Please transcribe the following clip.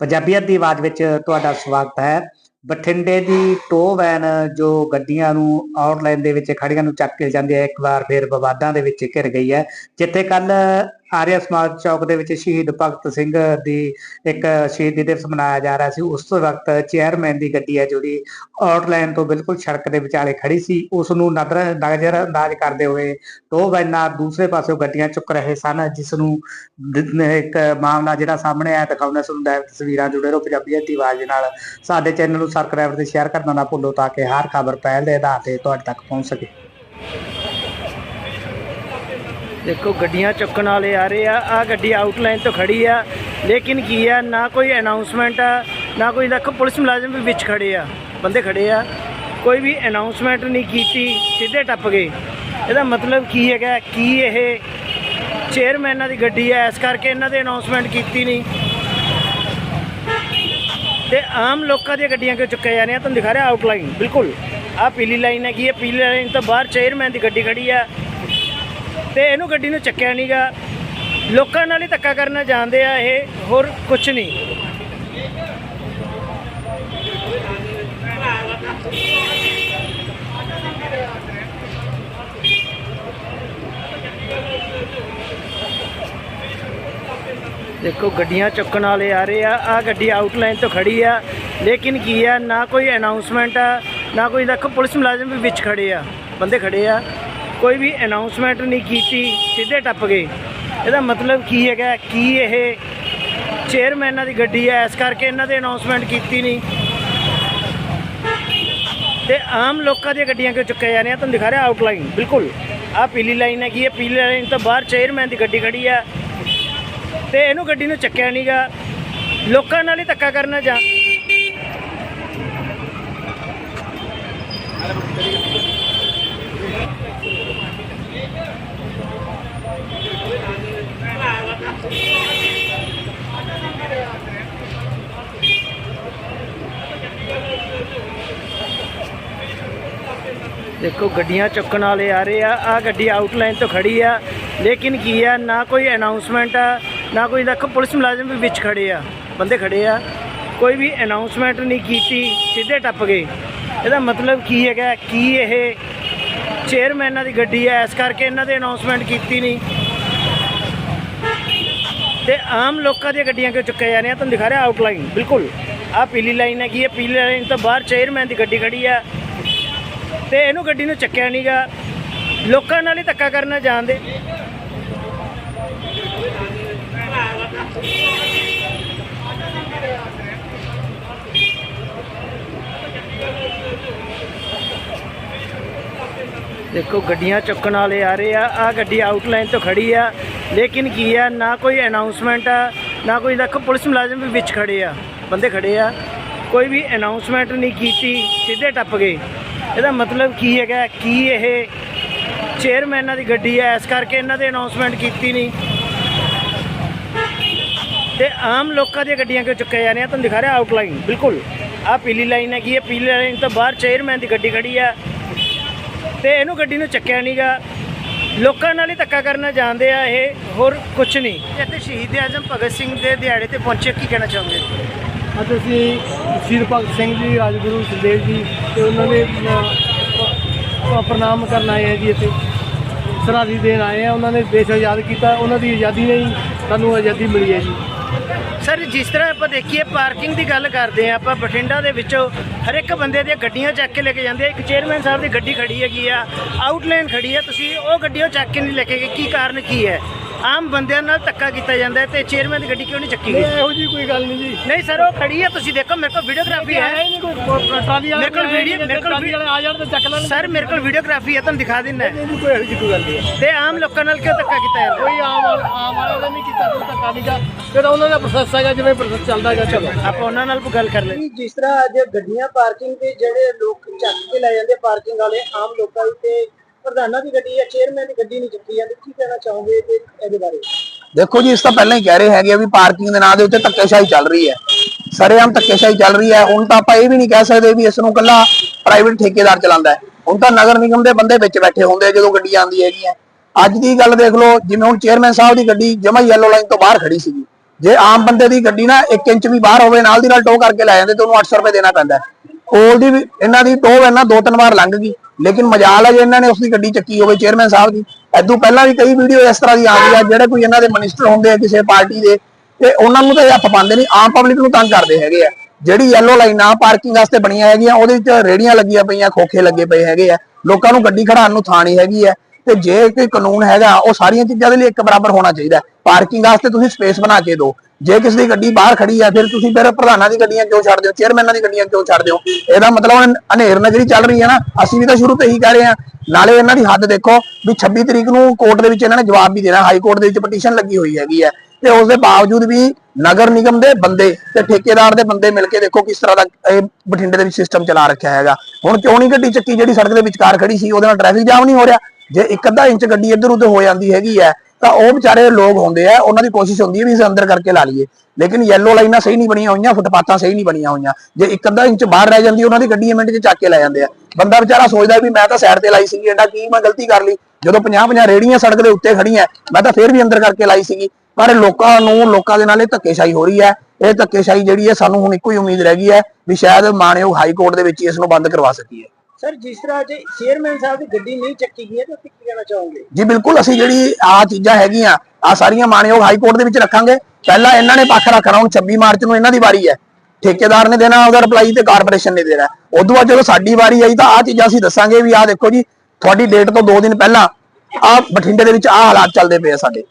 ਪੰਜਾਬੀਅਤ ਦੀ ਆਵਾਜ਼ ਵਿੱਚ ਤੁਹਾਡਾ ਸਵਾਗਤ ਹੈ। ਬਠਿੰਡੇ ਦੀ ਟੋ ਵੈਨ ਜੋ ਗੱਡੀਆਂ ਨੂੰ ਆਊਟਲਾਈਨ ਦੇ ਵਿੱਚ ਖੜੀਆਂ ਨੂੰ ਚੱਕ ਕੇ ਜਾਂਦੀ ਹੈ, ਇੱਕ ਵਾਰ ਫਿਰ ਵਿਵਾਦਾਂ ਦੇ ਵਿੱਚ ਘਿਰ ਗਈ ਹੈ। ਜਿੱਥੇ ਕੱਲ ਆਰਿਆ ਸਮਾਜ ਚੌਕ ਦੇ ਵਿੱਚ ਸ਼ਹੀਦ ਭਗਤ ਸਿੰਘ ਦੀ ਇੱਕ ਸ਼ਹੀਦੀ ਦਿਵਸ ਮਨਾਇਆ ਜਾ ਰਿਹਾ ਸੀ। ਉਸ ਵਕਤ ਚੇਅਰਮੈਨ ਦੀ ਗੱਡੀ ਹੈ ਜਿਹੜੀ ਆਊਟਲਾਈਨ ਤੋਂ ਬਿਲਕੁਲ ਸੜਕ ਦੇ ਵਿਚਾਲੇ ਖੜੀ ਸੀ। ਉਸ ਨੂੰ ਨਜ਼ਰ ਨਜ਼ਰ ਅੰਦਾਜ਼ ਕਰਦੇ ਹੋਏ ਟੋ ਵੈਨਾਂ ਦੂਸਰੇ ਪਾਸਿਓਂ ਗੱਡੀਆਂ ਚੁੱਕ ਰਹੇ ਸਨ ਜਿਸ ਨੂੰ, ਇੱਕ ਮਾਮਲਾ ਜਿਹੜਾ ਸਾਹਮਣੇ ਆਇਆ ਦਿਖਾਉਂਦਾ ਤੁਹਾਨੂੰ ਲਾਈਵ ਤਸਵੀਰਾਂ ਜੁੜੇ ਰਹੋ ਪੰਜਾਬੀਅਤ ਦੀ ਆਵਾਜ਼ ਦੇ ਨਾਲ। ਸਾਡੇ ਚੈਨਲ ਨੂੰ ਸਬਸਕ੍ਰਾਈਬ ਤੇ ਸ਼ੇਅਰ ਕਰਨਾ ਨਾ ਭੁੱਲੋ ਤਾਂ ਕਿ ਹਰ ਖਬਰ ਪਹਿਲ ਦੇ ਆਧਾਰ ਤੇ ਤੁਹਾਡੇ ਤੱਕ ਪਹੁੰਚ ਸਕੇ। ਦੇਖੋ, ਗੱਡੀਆਂ ਚੁੱਕਣ ਵਾਲੇ ਆ ਰਹੇ ਆ। ਆ ਗੱਡੀ ਆਊਟਲਾਈਨ ਤੋਂ ਖੜੀ ਆ। ਲੇਕਿਨ ਕੀ ਆ, ਨਾ ਕੋਈ ਅਨਾਉਂਸਮੈਂਟ ਆ, ਨਾ ਕੋਈ ਦੇਖੋ, ਪੁਲਿਸ ਮੁਲਾਜ਼ਮ ਵੀ ਵਿੱਚ ਖੜੇ ਆ। ਬੰਦੇ ਖੜੇ ਆ। ਕੋਈ ਵੀ ਅਨਾਉਂਸਮੈਂਟ ਨਹੀਂ ਕੀਤੀ, ਸਿੱਧੇ ਟੱਪ ਗਏ। ਇਹਦਾ ਮਤਲਬ ਕੀ ਹੈਗਾ, ਕੀ ਇਹ ਚੇਅਰਮੈਨਾਂ ਦੀ ਗੱਡੀ ਹੈ ਇਸ ਕਰਕੇ ਇਹਨਾਂ ਦੇ ਅਨਾਉਂਸਮੈਂਟ ਕੀਤੀ ਨਹੀਂ। ਤੇ ਆਮ ਲੋਕਾਂ ਦੀਆਂ ਗੱਡੀਆਂ ਕਿਉਂ ਚੁੱਕੇ ਜਾ ਰਹੀਆਂ? ਤੁਹਾਨੂੰ ਦਿਖਾ ਰਿਹਾ ਆਊਟਲਾਈਨ ਬਿਲਕੁਲ। ਆ ਪੀਲੀ ਲਾਈਨ ਹੈਗੀ ਹੈ ਪੀਲੀ ਲਾਈਨ ਤੋਂ ਬਾਹਰ ਚੇਅਰਮੈਨ ਦੀ ਗੱਡੀ ਖੜੀ ਆ। ਤੇ ਇਹਨੂੰ ਗੱਡੀ ਨੂੰ ਚੱਕਿਆ ਨਹੀਂਗਾ ਲੋਕਾਂ ਨਾਲ ਹੀ ਧੱਕਾ ਕਰਨਾ ਜਾਣਦੇ ਆ ਇਹ, ਹੋਰ ਕੁਝ ਨਹੀਂ। ਦੇਖੋ, ਗੱਡੀਆਂ ਚੁੱਕਣ ਵਾਲੇ ਆ ਰਹੇ ਆ। ਆ ਗੱਡੀ ਆਊਟਲਾਈਨ ਤੋਂ ਖੜੀ ਆ। ਲੇਕਿਨ ਕੀ ਆ, ਨਾ ਕੋਈ ਅਨਾਉਂਸਮੈਂਟ ਆ, ਨਾ ਕੋਈ, ਦੇਖੋ, ਪੁਲਿਸ ਮੁਲਾਜ਼ਮ ਵੀ ਵਿੱਚ ਖੜੇ ਆ। ਬੰਦੇ ਖੜੇ ਆ। ਕੋਈ ਵੀ ਅਨਾਉਂਸਮੈਂਟ ਨਹੀਂ ਕੀਤੀ, ਸਿੱਧੇ ਟੱਪ ਗਏ। ਇਹਦਾ ਮਤਲਬ ਕੀ ਹੈਗਾ, ਕੀ ਇਹ ਚੇਅਰਮੈਨਾਂ ਦੀ ਗੱਡੀ ਹੈ? ਇਸ ਕਰਕੇ ਇਹਨਾਂ ਦੇ ਅਨਾਉਂਸਮੈਂਟ ਕੀਤੀ ਨਹੀਂ। ਤੇ ਆਮ ਲੋਕਾਂ ਦੀਆਂ ਗੱਡੀਆਂ ਕਿਉਂ ਚੁੱਕੇ ਜਾ ਰਹੀਆਂ ਤੁਹਾਨੂੰ ਦਿਖਾ ਰਿਹਾ ਆਊਟਲਾਈਨ ਬਿਲਕੁਲ। ਆ ਪੀਲੀ ਲਾਈਨ ਹੈਗੀ ਹੈ। ਪੀਲੀ ਲਾਈਨ ਤੋਂ ਬਾਹਰ ਚੇਅਰਮੈਨ ਦੀ ਗੱਡੀ ਖੜੀ ਆ ਤੇ ਇਹਨੂੰ ਗੱਡੀ ਨੂੰ ਚੱਕਿਆ ਨਹੀਂਗਾ ਲੋਕਾਂ ਨਾਲ ਹੀ ਧੱਕਾ ਕਰਨਾ ਜਾਂ ਦੇਖੋ, ਗੱਡੀਆਂ ਚੁੱਕਣ ਵਾਲੇ ਆ ਰਹੇ ਆ। ਆ ਗੱਡੀ ਆਊਟਲਾਈਨ ਤੋਂ ਖੜੀ ਆ। ਲੇਕਿਨ ਕੀ ਆ, ਨਾ ਕੋਈ ਅਨਾਉਂਸਮੈਂਟ ਆ, ਨਾ ਕੋਈ ਦੇਖੋ, ਪੁਲਿਸ ਮੁਲਾਜ਼ਮ ਵੀ ਵਿੱਚ ਖੜੇ ਆ। ਬੰਦੇ ਖੜੇ ਆ। ਕੋਈ ਵੀ ਅਨਾਉਂਸਮੈਂਟ ਨਹੀਂ ਕੀਤੀ, ਸਿੱਧੇ ਟੱਪ ਗਏ। ਇਹਦਾ ਮਤਲਬ ਕੀ ਹੈਗਾ, ਕੀ ਇਹ ਚੇਅਰਮੈਨਾਂ ਦੀ ਗੱਡੀ ਹੈ ਇਸ ਕਰਕੇ ਇਹਨਾਂ ਦੇ ਅਨਾਉਂਸਮੈਂਟ ਕੀਤੀ ਨਹੀਂ। ਤੇ ਆਮ ਲੋਕਾਂ ਦੀਆਂ ਗੱਡੀਆਂ ਕਿਉਂ ਚੁੱਕੇ ਜਾ ਰਹੀਆਂ? ਤੁਹਾਨੂੰ ਦਿਖਾ ਰਿਹਾ ਆਊਟਲਾਈਨ ਬਿਲਕੁਲ। ਆ ਪੀਲੀ ਲਾਈਨ ਹੈਗੀ ਹੈ ਪੀਲੀ ਲਾਈਨ ਤੋਂ ਬਾਹਰ ਚੇਅਰਮੈਨ ਦੀ ਗੱਡੀ ਖੜੀ ਆ। ਤੇ ਇਹਨੂੰ ਗੱਡੀ ਨੂੰ ਚੱਕਿਆ ਨਹੀਂਗਾ ਲੋਕਾਂ ਨਾਲ ਹੀ ਧੱਕਾ ਕਰਨਾ ਜਾਣਦੇ ਦੇਖੋ, ਗੱਡੀਆਂ ਚੁੱਕਣ ਵਾਲੇ ਆ ਰਹੇ ਆ। ਆ ਗੱਡੀ ਆਊਟਲਾਈਨ ਤੋਂ ਖੜੀ ਆ। ਲੇਕਿਨ ਕੀ ਆ, ਨਾ ਕੋਈ ਅਨਾਉਂਸਮੈਂਟ ਆ, ਨਾ ਕੋਈ ਦੇਖੋ, ਪੁਲਿਸ ਮੁਲਾਜ਼ਮ ਵੀ ਵਿੱਚ ਖੜੇ ਆ। ਬੰਦੇ ਖੜੇ ਆ। ਕੋਈ ਵੀ ਅਨਾਉਂਸਮੈਂਟ ਨਹੀਂ ਕੀਤੀ, ਸਿੱਧੇ ਟੱਪ ਗਏ। ਇਹਦਾ ਮਤਲਬ ਕੀ ਹੈਗਾ? ਕੀ ਇਹ ਚੇਅਰਮੈਨਾਂ ਦੀ ਗੱਡੀ ਹੈ? ਇਸ ਕਰਕੇ ਇਹਨਾਂ ਦੇ ਅਨਾਉਂਸਮੈਂਟ ਕੀਤੀ ਨਹੀਂ। ਤੇ ਆਮ ਲੋਕਾਂ ਦੀਆਂ ਗੱਡੀਆਂ ਕਿਉਂ ਚੁੱਕੇ ਜਾ ਰਹੀਆਂ ਤੁਹਾਨੂੰ ਦਿਖਾ ਰਿਹਾ ਆਊਟਲਾਈਨ ਬਿਲਕੁਲ। ਆ ਪੀਲੀ ਲਾਈਨ ਹੈਗੀ ਹੈ। ਪੀਲੀ ਲਾਈਨ ਤੋਂ ਬਾਹਰ ਚੇਅਰਮੈਨ ਦੀ ਗੱਡੀ ਖੜੀ ਆ ਤੇ ਇਹਨੂੰ ਗੱਡੀ ਨੂੰ ਚੱਕਿਆ ਨਹੀਂਗਾ। ਲੋਕਾਂ ਨਾਲ ਹੀ ਧੱਕਾ ਕਰਨਾ ਜਾਣਦੇ ਆ ਇਹ। ਹੋਰ ਕੁਝ ਨਹੀਂ। ਇੱਥੇ ਸ਼ਹੀਦ ਆਜ਼ਮ ਭਗਤ ਸਿੰਘ ਦੇ ਦਿਹਾੜੇ ਤੇ ਪਹੁੰਚੇ ਕੀ ਕਹਿਣਾ ਚਾਹੋਗੇ? ਅੱਜ ਅਸੀਂ ਸ਼ਹੀਦ ਭਗਤ ਸਿੰਘ ਜੀ ਰਾਜਗੁਰੂ ਸੁਖਦੇਵ ਜੀ ਤੇ ਉਹਨਾਂ ਨੇ ਪ੍ਰਣਾਮ ਕਰਨ ਆਏ ਆ ਜੀ ਇੱਥੇ। ਸਰਾਰੀ ਦੇਣ ਆਏ ਆ, ਉਹਨਾਂ ਨੇ ਦੇਸ਼ ਆਜ਼ਾਦ ਕੀਤਾ, ਉਹਨਾਂ ਦੀ ਆਜ਼ਾਦੀ ਨੇ ਹੀ ਸਾਨੂੰ ਆਜ਼ਾਦੀ ਮਿਲੀ ਹੈ ਜੀ। ਸਰ, ਜਿਸ ਤਰ੍ਹਾਂ ਆਪਾਂ ਦੇਖੀਏ, ਪਾਰਕਿੰਗ ਦੀ ਗੱਲ ਕਰਦੇ ਆ ਆਪਾਂ ਬਠਿੰਡਾ ਦੇ ਵਿੱਚੋਂ ਹਰ ਇੱਕ ਬੰਦੇ ਦੀਆਂ ਗੱਡੀਆਂ ਚੱਕ ਕੇ ਲੈ ਕੇ ਜਾਂਦੇ ਆ। ਇੱਕ ਚੇਅਰਮੈਨ ਸਾਹਿਬ ਦੀ ਗੱਡੀ ਖੜੀ ਹੈਗੀ ਆ, ਆਊਟਲਾਈਨ ਖੜੀ ਆ ਤੁਸੀਂ ਉਹ ਗੱਡੀ ਉਹ ਚੱਕ ਕੇ ਨਹੀਂ ਲੈ ਕੇ ਗਏ, ਕੀ ਕਾਰਨ ਕੀ ਹੈ? ਆਮ ਬੰਦਿਆਂ ਨਾਲ ਧੱਕਾ ਕੀਤਾ ਜਾਂਦਾ ਹੈ ਤੇ ਚੇਅਰਮੈਨ ਦੀ ਗੱਡੀ ਕਿਉਂ ਨਹੀਂ ਚੱਕੀ ਗਈ? ਇਹੋ ਜੀ ਕੋਈ ਗੱਲ ਨਹੀਂ ਜੀ। ਨਹੀਂ ਸਰ ਉਹ ਖੜੀ ਹੈ ਤੁਸੀਂ ਦੇਖੋ ਮੇਰੇ ਕੋਲ ਵੀਡੀਓਗ੍ਰਾਫੀ ਹੈ। ਨਹੀਂ ਕੋਈ ਟਰਾਲੀ ਵਾਲਾ ਮੇਰੇ ਕੋਲ ਵੀਡੀਓ ਮੇਰੇ ਕੋਲ ਵਾਲੇ ਆ ਜਾਣ ਤੇ ਚੱਕ ਲੈਣ ਸਰ ਮੇਰੇ ਕੋਲ ਵੀਡੀਓਗ੍ਰਾਫੀ ਹੈ ਤੁਹਾਨੂੰ ਦਿਖਾ ਦਿੰਦਾ ਨਹੀਂ ਨਹੀਂ ਕੋਈ ਇਹੋ ਜੀ ਕੋਈ ਗੱਲ ਨਹੀਂ। ਤੇ ਆਮ ਲੋਕਾਂ ਨਾਲ ਕਿਉਂ ਧੱਕਾ ਕੀਤਾ ਜਾਂਦਾ? ਕੋਈ ਆਮ ਵਾਲ- ਆਮ ਵਾਲਿਆਂ ਨੇ ਨਹੀਂ ਕੀਤਾ ਕੋਈ ਧੱਕਾ ਨਹੀਂ ਗਾ ਜਿਹੜਾ ਉਹਨਾਂ ਦਾ ਪ੍ਰੋਸੈਸ ਹੈਗਾ ਜਿਵੇਂ ਪ੍ਰੋਸੈਸ ਚੱਲਦਾ ਹੈਗਾ ਚਲੋ। ਆਪਾਂ ਉਹਨਾਂ ਨਾਲ ਵੀ ਗੱਲ ਕਰ ਲੈ ਜਿਸ ਤਰ੍ਹਾਂ ਅੱਜ ਗੱਡੀਆਂ ਪਾਰਕਿੰਗ ਤੇ ਜਿਹੜੇ ਲੋਕ ਚੱਕ ਕੇ ਲੈ ਜਾਂਦੇ ਪਾਰਕਿੰਗ ਵਾਲੇ ਆਮ ਲੋਕਾਂ ਦੀ ਤੇ ਪ੍ਰਧਾਨਾਂ ਦੀ ਗੱਡੀ ਜਾਂ ਚੇਅਰਮੈਨ ਦੀ ਗੱਡੀ ਨਹੀਂ ਚੱਕੀ ਜਾਂਦੀ, ਕੀ ਕਹਿਣਾ ਚਾਹੋਗੇ ਤੇ ਇਹਦੇ ਬਾਰੇ? ਦੇਖੋ ਜੀ, ਇਸ ਤਾਂ ਪਹਿਲਾਂ ਹੀ ਕਹਿ ਰਹੇ ਹੈਗੇ ਵੀ ਪਾਰਕਿੰਗ ਦੇ ਨਾਂ ਦੇ ਉੱਤੇ ਧੱਕੇਸ਼ਾਹੀ ਚੱਲ ਰਹੀ ਹੈ। ਸਰੇਆਮ ਧੱਕੇਸ਼ਾਹੀ ਚੱਲ ਰਹੀ ਹੈ। ਹੁਣ ਤਾਂ ਆਪਾਂ ਇਹ ਵੀ ਨਹੀਂ ਕਹਿ ਸਕਦੇ ਵੀ ਇਸ ਨੂੰ ਕੱਲਾ ਪ੍ਰਾਈਵੇਟ ਠੇਕੇਦਾਰ ਚਲਾਉਂਦਾ ਹੈ। ਹੁਣ ਤਾਂ ਨਗਰ ਨਿਗਮ ਦੇ ਬੰਦੇ ਵਿੱਚ ਬੈਠੇ ਹੁੰਦੇ ਜਦੋਂ ਗੱਡੀ ਆਉਂਦੀ ਹੈਗੀ ਹੈ ਅੱਜ ਦੀ ਗੱਲ ਦੇਖ ਲਓ, ਜਿਵੇਂ ਹੁਣ ਚੇਅਰਮੈਨ ਸਾਹਿਬ ਦੀ ਗੱਡੀ ਜਮਾ ਯੈਲੋ ਲਾਈਨ ਤੋਂ ਬਾਹਰ ਖੜੀ ਸੀਗੀ। ਜੇ ਆਮ ਬੰਦੇ ਦੀ ਗੱਡੀ ਨਾ 1 ਇੰਚ ਵੀ ਬਾਹਰ ਹੋਵੇ, ਨਾਲ ਦੀ ਨਾਲ ਟੋ ਕਰਕੇ ਲੈ ਜਾਂਦੇ ਤੇ ਉਹਨੂੰ 800 ਰੁਪਏ ਦੇਣਾ ਪੈਂਦਾ ਕੋਲ ਦੀ ਵੀ ਇਹਨਾਂ ਦੀ ਟੋ ਇਹਨਾਂ ਦੋ ਤਿੰਨ ਵਾਰ ਲੰਘ ਗਈ। ਲੇਕਿਨ ਮਜਾਲ ਹੈ ਜੇ ਇਹਨਾਂ ਨੇ ਉਸ ਦੀ ਗੱਡੀ ਚੱਕੀ ਹੋਵੇ ਚੇਅਰਮੈਨ ਸਾਹਿਬ ਦੀ। ਐਦੋਂ ਪਹਿਲਾਂ ਵੀ ਕਈ ਵੀਡੀਓ ਇਸ ਤਰ੍ਹਾਂ ਦੀ ਆਉਂਦੀ ਆ, ਜਿਹੜੇ ਕੋਈ ਇਹਨਾਂ ਦੇ ਮਿਨਿਸਟਰ ਹੁੰਦੇ ਆ ਕਿਸੇ ਪਾਰਟੀ ਦੇ, ਤੇ ਉਹਨਾਂ ਨੂੰ ਤਾਂ ਇਹ ਹੱਥ ਪਾਉਂਦੇ ਨਹੀਂ, ਆਮ ਪਬਲਿਕ ਨੂੰ ਤੰਗ ਕਰਦੇ ਹੈਗੇ ਆ। ਜਿਹੜੀ ਯੈਲੋ ਲਾਈਨਾਂ ਪਾਰਕਿੰਗ ਵਾਸਤੇ ਬਣੀਆਂ ਹੈਗੀਆਂ, ਉਹਦੇ ਵਿੱਚ ਰੇੜੀਆਂ ਲੱਗੀਆਂ ਪਈਆਂ, ਖੋਖੇ ਲੱਗੇ ਪਏ ਹੈਗੇ ਆ। ਲੋਕਾਂ ਨੂੰ ਗੱਡੀ ਖੜਾਉਣ ਨੂੰ ਥਾਂ ਨਹੀਂ ਹੈਗੀ ਹੈ ਤੇ ਜੇ ਕੋਈ ਕਾਨੂੰਨ ਹੈਗਾ, ਉਹ ਸਾਰੀਆਂ ਚੀਜ਼ਾਂ ਦੇ ਲਈ ਇੱਕ ਬਰਾਬਰ ਹੋਣਾ ਚਾਹੀਦਾ ਪਾਰਕਿੰਗ ਵਾਸਤੇ ਤੁਸੀਂ ਸਪੇਸ ਬਣਾ ਕੇ ਦਿਓ। ਜੇ ਕਿਸੇ ਦੀ ਗੱਡੀ ਬਾਹਰ ਖੜੀ ਹੈ ਫਿਰ ਤੁਸੀਂ ਫਿਰ ਪ੍ਰਧਾਨਾਂ ਦੀ ਗੱਡੀਆਂ ਕਿਉਂ ਛੱਡ ਦਿਓ ਚੇਅਰਮੈਨਾਂ ਦੀ ਗੱਡੀਆਂ ਕਿਉਂ ਛੱਡ ਦਿਓ? ਇਹਦਾ ਮਤਲਬ ਹੁਣ ਹਨੇਰ ਨਗਰੀ ਚੱਲ ਰਹੀ ਹੈ ਨਾ, ਅਸੀਂ ਵੀ ਤਾਂ ਸ਼ੁਰੂ ਤੋਂ ਇਹੀ ਕਹਿ ਰਹੇ ਹਾਂ। ਨਾਲੇ ਇਹਨਾਂ ਦੀ ਹੱਦ ਦੇਖੋ ਵੀ 26 ਤਰੀਕ ਨੂੰ ਕੋਰਟ ਦੇ ਵਿੱਚ ਇਹਨਾਂ ਨੇ ਜਵਾਬ ਵੀ ਦੇਣਾ, ਹਾਈ ਕੋਰਟ ਦੇ ਵਿੱਚ ਪਟੀਸ਼ਨ ਲੱਗੀ ਹੋਈ ਹੈਗੀ ਹੈ। ਤੇ ਉਸ ਦੇ ਬਾਵਜੂਦ ਵੀ ਨਗਰ ਨਿਗਮ ਦੇ ਬੰਦੇ ਤੇ ਠੇਕੇਦਾਰ ਦੇ ਬੰਦੇ ਮਿਲ ਕੇ ਦੇਖੋ ਕਿਸ ਤਰ੍ਹਾਂ ਦਾ ਇਹ ਬਠਿੰਡੇ ਦੇ ਵਿੱਚ ਸਿਸਟਮ ਚਲਾ ਰੱਖਿਆ ਹੈਗਾ। ਹੁਣ ਕਿਉਂ ਨਹੀਂ ਗੱਡੀ ਚੱਕੀ ਜਿਹੜੀ ਸੜਕ ਦੇ ਵਿਚਕਾਰ ਖੜੀ ਸੀ, ਉਹਦੇ ਨਾਲ ਟ੍ਰੈਫਿਕ ਜਾਮ ਨਹੀਂ ਹੋ ਰਿਹਾ? ਜੇ ਇੱਕ ਅੱਧਾ ਇੰਚ ਗੱਡੀ ਇੱਧਰ ਉੱਧਰ ਹੋ ਜਾਂਦੀ ਹੈਗੀ ਹੈ, ਤਾਂ ਉਹ ਵਿਚਾਰੇ ਲੋਕ ਹੁੰਦੇ ਆ, ਉਹਨਾਂ ਦੀ ਕੋਸ਼ਿਸ਼ ਹੁੰਦੀ ਹੈ ਵੀ ਅਸੀਂ ਅੰਦਰ ਕਰਕੇ ਲਾ ਲਈਏ। ਲੇਕਿਨ ਯੈਲੋ ਲਾਈਨਾਂ ਸਹੀ ਨਹੀਂ ਬਣੀਆਂ ਹੋਈਆਂ, ਫੁੱਟਪਾਥਾਂ ਸਹੀ ਨਹੀਂ ਬਣੀਆਂ ਹੋਈਆਂ। ਜੇ ਇੱਕ ਅੱਧਾ ਇੰਚ ਬਾਹਰ ਰਹਿ ਜਾਂਦੀ, ਉਹਨਾਂ ਦੀ ਗੱਡੀ ਮਿੰਟ 'ਚ ਚੱਕ ਕੇ ਲੈ ਜਾਂਦੇ ਆ। ਬੰਦਾ ਵਿਚਾਰਾ ਸੋਚਦਾ ਵੀ ਮੈਂ ਤਾਂ ਸਾਈਡ ਤੇ ਲਾਈ ਸੀਗੀ ਐਡਾ ਕੀ ਮੈਂ ਗਲਤੀ ਕਰ ਲਈ? ਜਦੋਂ 50 50 ਰੇੜੀਆਂ ਸੜਕ ਦੇ ਉੱਤੇ ਖੜੀਆਂ ਮੈਂ ਤਾਂ ਫੇਰ ਵੀ ਅੰਦਰ ਕਰਕੇ ਲਾਈ ਸੀਗੀ। ਪਰ ਲੋਕਾਂ ਨੂੰ, ਲੋਕਾਂ ਦੇ ਨਾਲ ਇਹ ਧੱਕੇਸ਼ਾਹੀ ਹੋ ਰਹੀ ਹੈ। ਇਹ ਧੱਕੇਸ਼ਾਹੀ ਜਿਹੜੀ ਹੈ, ਸਾਨੂੰ ਹੁਣ ਇੱਕੋ ਹੀ ਉਮੀਦ ਰਹਿ ਗਈ ਹੈ ਵੀ ਸ਼ਾਇਦ ਮਾਣਯੋਗ ਹਾਈ ਕੋਰਟ ਦੇ ਵਿੱਚ ਹੀ ਇਸ ਨੂੰ ਬੰਦ ਕਰਵਾ ਸਕੀਏ। ਸਰ, ਜਿਸ ਤਰ੍ਹਾਂ ਜੇ ਚੇਅਰਮੈਨ ਸਾਹਿਬ ਦੀ ਗੱਡੀ ਨਹੀਂ ਚੱਕੀ ਗਈ ਹੈ, ਤਾਂ ਤੁਸੀਂ ਕੀ ਕਹਿਣਾ ਚਾਹੋਗੇ? ਜੀ, ਬਿਲਕੁਲ, ਅਸੀਂ ਜਿਹੜੀ ਆ ਚੀਜ਼ਾਂ ਹੈਗੀਆਂ ਆ ਸਾਰੀਆਂ ਮਾਣਯੋਗ ਹਾਈ ਕੋਰਟ ਦੇ ਵਿੱਚ ਰੱਖਾਂਗੇ। ਪਹਿਲਾਂ ਇਹਨਾਂ ਨੇ ਪੱਖ ਰੱਖਣਾ, ਹੁਣ 26 ਮਾਰਚ ਨੂੰ ਇਹਨਾਂ ਦੀ ਵਾਰੀ ਹੈ। ਠੇਕੇਦਾਰ ਨੇ ਦੇਣਾ, ਉਹਦਾ ਰਿਪਲਾਈ ਤੇ ਕਾਰਪੋਰੇਸ਼ਨ ਨੇ ਦੇਣਾ। ਉਦੋਂ ਬਾਅਦ ਜਦੋਂ ਸਾਡੀ ਵਾਰੀ ਆਈ, ਤਾਂ ਆ ਚੀਜ਼ਾਂ ਅਸੀਂ ਦੱਸਾਂਗੇ ਵੀ ਆ ਦੇਖੋ ਜੀ, ਤੁਹਾਡੀ ਡੇਟ ਤੋਂ 2 ਦਿਨ ਪਹਿਲਾਂ ਆ ਬਠਿੰਡੇ ਦੇ ਵਿੱਚ ਆ ਹਾਲਾਤ ਚੱਲਦੇ ਪਏ ਆ ਸਾਡੇ।